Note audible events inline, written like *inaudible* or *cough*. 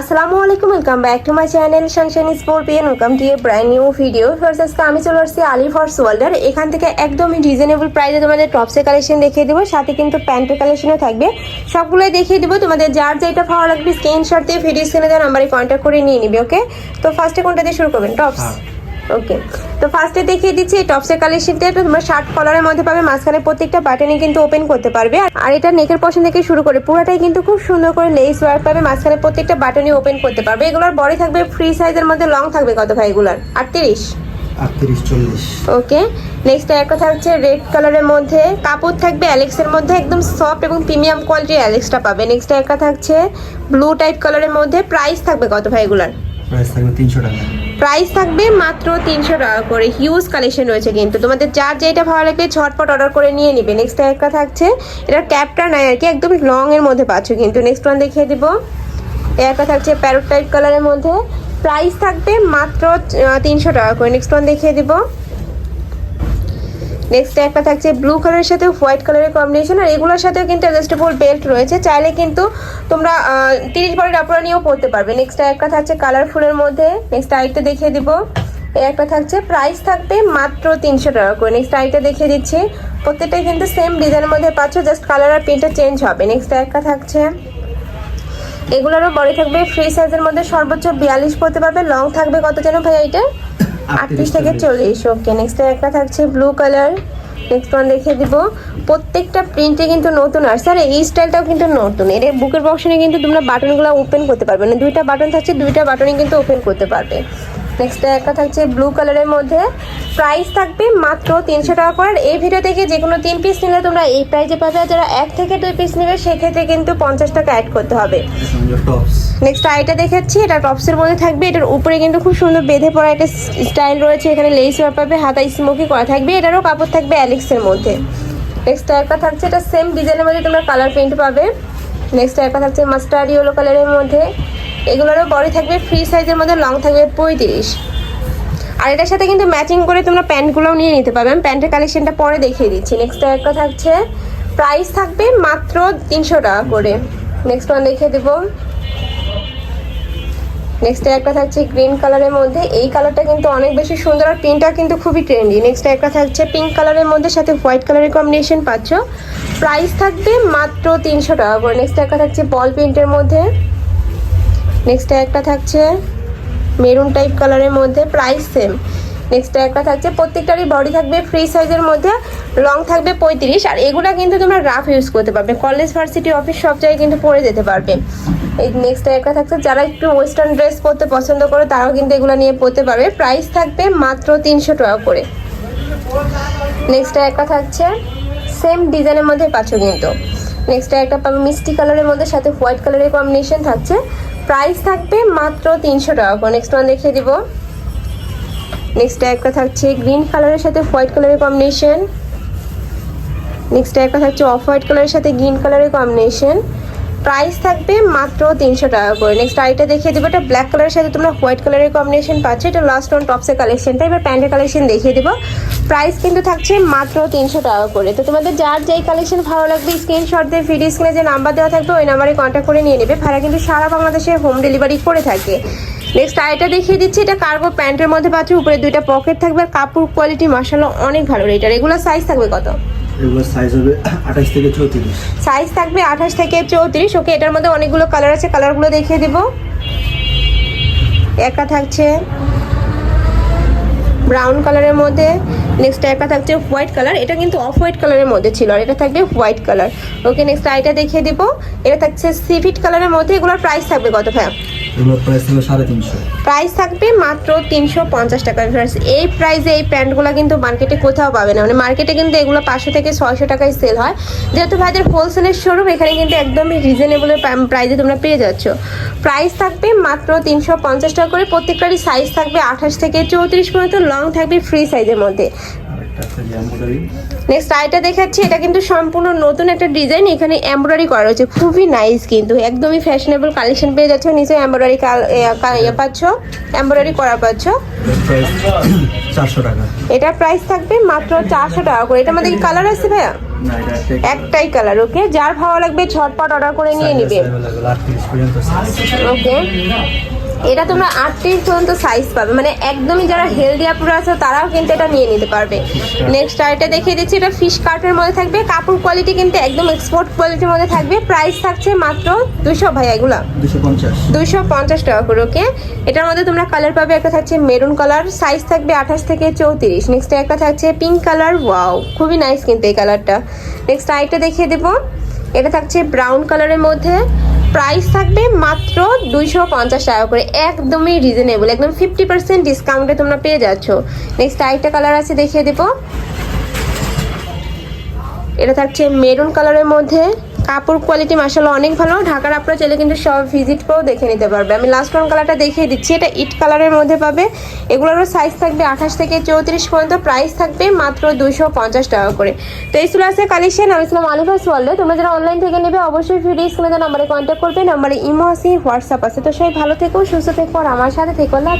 আসসালামু আলাইকুম welcome back to my channel sunshine স্পোর্পিয়ান welcome to a brand new video first আজকে আমি চলে আসছি আলি ফর্স ওয়ার্ল্ডার এখান থেকে একদমই রিজনেবল প্রাইসে তোমাদের টপসের কালেকশন দেখিয়ে দেবো, সাথে কিন্তু প্যান্টের কালেকশনও থাকবে। সবগুলোই দেখিয়ে দেবো। তোমাদের যার যেটা ভালো লাগবে স্ক্রিনশট দিয়ে ভিডিও স্ক্রিনে দেওয়া নাম্বারে কন্ট্যাক্ট করে নিয়ে নিবে ওকে তো ফার্স্টে কোনটা দিয়ে শুরু করবেন? টপস ওকে তো ফার্স্টে দেখিয়ে দিচ্ছি এই টপসের কালেকশনটা তোমরা শার্ট কলারের মধ্যে পাবে মাঝখানে প্রত্যেকটা বাটনই কিন্তু ওপেন করতে পারবে। আর এটা নেকের পশন থেকে শুরু করে পুরোটাই কিন্তু খুব সুন্দর করে লেস ওয়ার্ক পাবে মাঝখানে প্রত্যেকটা বাটনই ওপেন করতে পারবে। এগুলোর বডি থাকবে ফ্রি সাইজের মধ্যে লং থাকবে কত ভাই এগুলার? আটত্রিশ? আটত্রিশ ওকে নেক্সট একটা থাকছে রেড কালারের মধ্যে কাপড় থাকবে অ্যালেক্সের মধ্যে একদম সফট এবং প্রিমিয়াম কোয়ালিটির অ্যালেক্সটা পাবে। নেক্সট একটা থাকছে ব্লু টাইপ কালারের মধ্যে প্রাইস থাকবে কত ভাই এগুলার? প্রাইস থাকবে তিনশো টাকা। প্রাইস থাকবে মাত্র তিনশো টাকা করে। হিউজ কালেকশন রয়েছে কিন্তু। তোমাদের যার যেটা ভালো লাগবে, ঝটপট অর্ডার করে নিয়ে নিবে। নেক্সট একটা থাকছে। এটার ক্যাপটা নাই আর কি, একদম লং এর মধ্যে পাচ্ছ কিন্তু। নেক্সট ওয়ান দেখিয়ে দিব। একটা থাকছে প্যারোট টাইপ কালারের মধ্যে। প্রাইস থাকবে মাত্র তিনশো টাকা করে। নেক্সট ওয়ান দেখিয়ে দিব। নেক্সট একটা থাকছে ব্লু কালারের সাথে হোয়াইট কালারের কম্বিনেশন আর এগুলোর সাথেও কিন্তু অ্যাডজাস্টেবল বেল্ট রয়েছে। চাইলে কিন্তু তোমরা তিরিশ বারের আপনারা নিয়েও পড়তে পারবে। নেক্সট একটা থাকছে কালারফুলের মধ্যে। নেক্সট আইটা দেখিয়ে দিব। একটা থাকছে প্রাইস থাকবে মাত্র তিনশো টাকা করে। নেক্সট আইটা দেখিয়ে দিচ্ছি। প্রত্যেকটাই কিন্তু সেম ডিজাইনের মধ্যে পাচ্ছ জাস্ট কালার আর প্রিন্টটা চেঞ্জ হবে। নেক্সট একটা থাকছে, এগুলোরও বডি থাকবে ফ্রি সাইজের মধ্যে সর্বোচ্চ বিয়াল্লিশ পড়তে পারবে। লং থাকবে কত যেন ভাই এইটা? আটত্রিশ থেকে চল্লিশ। ওকে নেক্সট একটা থাকছে ব্লু কালার নেক্সট ওয়ান দেখে দিব। প্রত্যেকটা প্রিন্টে কিন্তু নতুন আর স্যার এই স্টাইলটাও কিন্তু নতুন। এর বুকের বক্সনে কিন্তু তোমরা বাটনগুলো ওপেন করতে পারবে। না দুইটা বাটন থাকছে দুইটা বাটনই কিন্তু ওপেন করতে পারবে। নেক্সট একটা থাকছে ব্লু কালারের মধ্যে। প্রাইস থাকবে মাত্র তিনশো টাকা করে। এই ভিডিও থেকে যে কোনো তিন পিস নিলে তোমরা এই প্রাইসে পাবে। যারা এক থেকে দুই পিস নেবে, সেক্ষেত্রে কিন্তু পঞ্চাশ টাকা অ্যাড করতে হবে। নেক্সট আইটা দেখাচ্ছি। এটা টপসের মধ্যে থাকবে। এটার উপরে কিন্তু খুব সুন্দর বেঁধে পড়া একটা স্টাইল রয়েছে। এখানে লেস পাবে হাতায় স্মোকি করা থাকবে। এটারও কাপড় থাকবে অ্যালেক্সের মধ্যে। নেক্সট একটা থাকছে, এটা সেম ডিজাইনের মধ্যে তোমরা কালার প্রিন্ট পাবে। নেক্সট একটা থাকছে মাস্টার্ড ইয়েলো কালারের মধ্যে। এগুলোরও বডি থাকবে ফ্রি সাইজের মধ্যে লং থাকবে পঁয়ত্রিশ। আর এটার সাথে কিন্তু ম্যাচিং করে তোমরা প্যান্টগুলোও নিয়ে নিতে পারবে। আমি প্যান্টের কালেকশনটা পরে দেখিয়ে দিচ্ছি। নেক্সট একটা থাকছে প্রাইস থাকবে মাত্র তিনশো টাকা করে। নেক্সট ওয়ান দেখিয়ে দেবো। নেক্সট একটা থাকছে গ্রিন কালারের মধ্যে। এই কালারটা কিন্তু অনেক বেশি সুন্দর আর প্রিন্টটা কিন্তু খুবই ট্রেন্ডি নেক্সট একটা থাকছে পিঙ্ক কালারের মধ্যে, সাথে হোয়াইট কালারের কম্বিনেশন পাচ্ছ। প্রাইস থাকবে মাত্র তিনশো টাকা করে। নেক্সট একটা থাকছে বল প্রিন্টের মধ্যে। নেক্সট একটা থাকছে মেরুন টাইপ কালারের মধ্যে প্রাইস সেম নেক্সট একটা থাকছে প্রত্যেকটারই বডি থাকবে ফ্রি সাইজের মধ্যে লং থাকবে পঁয়ত্রিশ, আর এগুলা কিন্তু তোমরা রাফ ইউজ করতে পারবে। কলেজ ভার্সিটি অফিস সব জায়গায় কিন্তু পরে যেতে পারবে। এই নেক্সট একটা থাকছে, যারা একটু ওয়েস্টার্ন ড্রেস পরতে পছন্দ করে, তারাও কিন্তু এগুলো নিয়ে পরতে পারবে। প্রাইস থাকবে মাত্র তিনশো টাকা করে। নেক্সট একটা থাকছে সেম ডিজাইনের মধ্যে পাচ্ছ কিন্তু। নেক্সট একটা পাবে মিষ্টি কালারের মধ্যে, সাথে হোয়াইট কালারের কম্বিনেশন থাকছে। প্রাইস থাকবে মাত্র তিনশো টাকা। করে নেক্সট ওয়ান দেখিয়ে দিব। নেক্সট একটা থাকছে গ্রিন কালারের সাথে হোয়াইট কালারের কম্বিনেশন নেক্সট একটা থাকছে অফ হোয়াইট কালারের সাথে গ্রিন কালারের কম্বিনেশন প্রাইস থাকবে মাত্র তিনশো টাকা করে। নেক্সট আইটা দেখিয়ে দেবো। এটা ব্ল্যাক কালারের সাথে তোমরা হোয়াইট কালারের কম্বিনেশন পাচ্ছ। এটা লাস্ট ওয়ান টপসের কালেকশনটা এবার প্যান্টের কালেকশন দেখিয়ে দেবো। প্রাইস কিন্তু থাকছে মাত্র তিনশো টাকা করে। তো তোমাদের যার যেই কালেকশন ভালো লাগবে স্ক্রিনশট দিয়ে ভিডিও স্ক্রিনে যে নাম্বার দেওয়া থাকবে ওই নাম্বারে কন্ট্যাক্ট করে নিয়ে নেবে। ভাড়া কিন্তু সারা বাংলাদেশে হোম ডেলিভারি করে থাকে। নেক্সট আইটা দেখিয়ে দিচ্ছি এটা কার্গো প্যান্টের মধ্যে পাচ্ছ উপরে দুইটা পকেট থাকবে আর কাপড় কোয়ালিটি মাসাল্লাহ অনেক ভালো রেটার এগুলো সাইজ থাকবে কত? এগুলোর সাইজ হবে আঠাশ থেকে চৌত্রিশ। সাইজ থাকবে আঠাশ থেকে চৌত্রিশ। ওকে এটার মধ্যে অনেকগুলো কালার আছে কালারগুলো দেখিয়ে দিব। একটা থাকছে ব্রাউন কালারের মধ্যে নেক্সট একটা থাকছে হোয়াইট কালার এটা কিন্তু অফ হোয়াইট কালারের মধ্যে ছিল আর এটা থাকবে হোয়াইট কালার ওকে নেক্সট আইটা দেখিয়ে দিব। এটা থাকছে সিভিট কালারের মধ্যে, এগুলোর প্রাইস থাকবে কত ভাই এগুলোর প্রাইস থাকবে সাড়ে তিনশো। প্রাইস থাকবে মাত্র তিনশো পঞ্চাশ টাকা Friends, এই প্রাইসে এই প্যান্টগুলো কিন্তু মার্কেটে কোথাও পাবে না। মানে মার্কেটে কিন্তু এগুলো পাঁচশো থেকে ছয়শো টাকায় সেল হয়। যেহেতু ভাইদের হোলসেলের শোরুম এখানে কিন্তু একদমই রিজনেবল প্রাইসে তোমরা পেয়ে যাচ্ছ। প্রাইস থাকবে মাত্র তিনশো পঞ্চাশ টাকা করে। প্রত্যেকটারই সাইজ থাকবে আঠাশ থেকে চৌত্রিশ পর্যন্ত। লং থাকবে ফ্রি সাইজের মধ্যে। নেক্সট আইটা দেখাচ্ছি এটা কিন্তু সম্পূর্ণ নতুন একটা ডিজাইন এখানে এমব্রয়ডারি করা রয়েছে। খুবই নাইস কিন্তু একদমই ফ্যাশনেবল কালেকশন পেয়ে যাচ্ছ নিচে এমব্রয়ডারি ইয়ে পাচ্ছ এমব্রয়ডারি করা পাচ্ছ। *clears throat* এটার প্রাইস থাকবে মাত্র চারশো টাকা করে। মধ্যে কি কালার আছে ভাইয়া? এটা একটাই কালার ওকে যার ভালো লাগবে ঝটপট অর্ডার করে নিয়ে নিবে। ওকে এটা তোমরা আটত্রিশ পর্যন্ত সাইজ পাবে। মানে একদমই যারা হেলদি আপুরা আছে তারাও কিন্তু এটা নিয়ে নিতে পারবে। নেক্সট আইটা দেখিয়ে দিচ্ছি এটা ফিশ কার্টের মধ্যে থাকবে। কাপড় কোয়ালিটি কিন্তু একদম এক্সপোর্ট কোয়ালিটির মধ্যে থাকবে। প্রাইস থাকছে মাত্র দুশো ভাই এগুলা? দুশো পঞ্চাশ। টাকা করে ওকে এটার মধ্যে তোমরা কালার পাবে একটা থাকছে মেরুন কালার সাইজ থাকবে আঠাশ থেকে চৌত্রিশ। নেক্সট একটা থাকছে পিঙ্ক কালার ওয়াও খুবই নাইস কিন্তু এই কালারটা নেক্সট আইটা দেখিয়ে দেবো। এটা থাকছে ব্রাউন কালারের মধ্যে। প্রাইস থাকবে মাত্র দুইশো পঞ্চাশ টাকা করে। একদমই রিজনেবল একদম ফিফটি পার্সেন্ট ডিসকাউন্টে তোমরা পেয়ে যাচ্ছ। নেক্সট আরেকটা কালার আছে, দেখিয়ে দেবো। এটা থাকছে মেরুন কালারের মধ্যে। কাপড় কোয়ালিটি মাসাল্লাহ অনেক ভালো। ঢাকার আপনারা চাইলে কিন্তু সব ভিজিট করেও দেখে নিতে পারবে। আমি লাস্ট ওয়ান কালারটা দেখিয়ে দিচ্ছি। এটা ইট কালারের মধ্যে পাবে। এগুলোরও সাইজ থাকবে আঠাশ থেকে চৌত্রিশ পর্যন্ত। প্রাইস থাকবে মাত্র দুশো পঞ্চাশ টাকা করে। তো এই ছিল আছে কালেকশন আমি ছিলাম আলিফাস ওয়ার্ল্ডে। তোমরা যারা অনলাইন থেকে নেবে, অবশ্যই ফ্রি স্ক্রিনে নাম্বারে কন্ট্যাক্ট করবে। নাম্বারে ইমো আছে হোয়াটসঅ্যাপ আছে। তো সবাই ভালো থেকো, সুস্থ থেকো। আর আমার সাথে থেকো। আল্লাহ